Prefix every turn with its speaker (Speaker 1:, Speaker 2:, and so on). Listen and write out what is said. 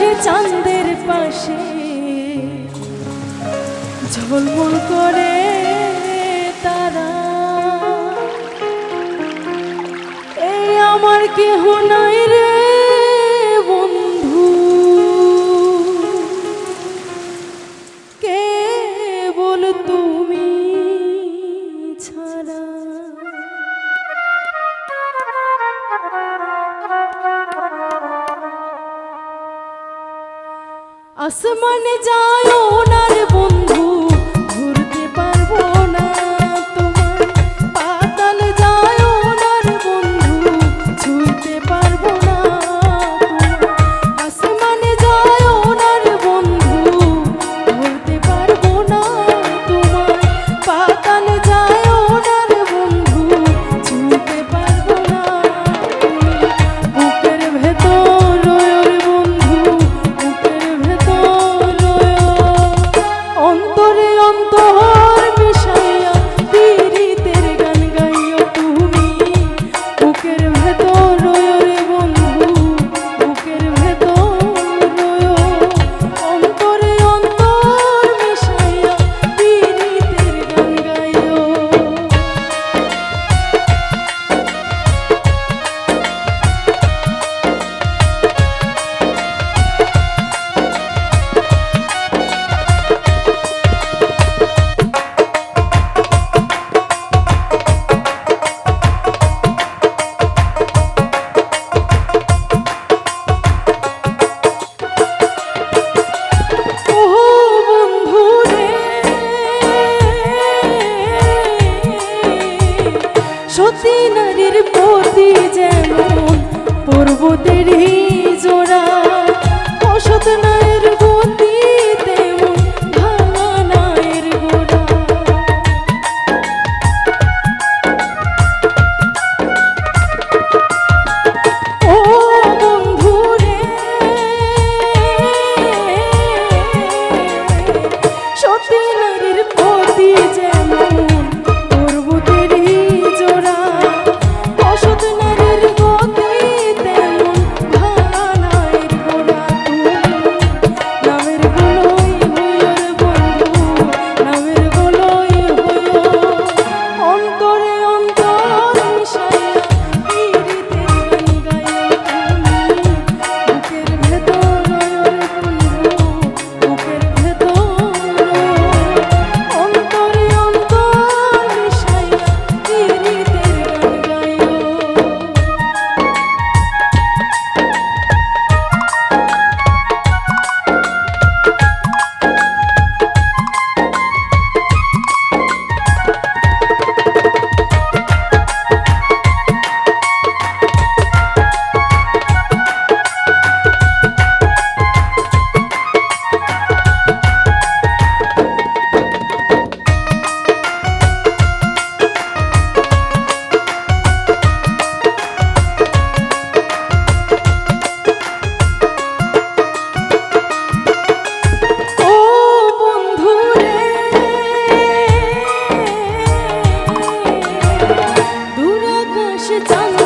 Speaker 1: আকাশে চাঁদের পাশে। ঝলমল করে তারা। এই আমার কেহ নাই রে। आसमान जायो नर बुन फिर ही 是怎？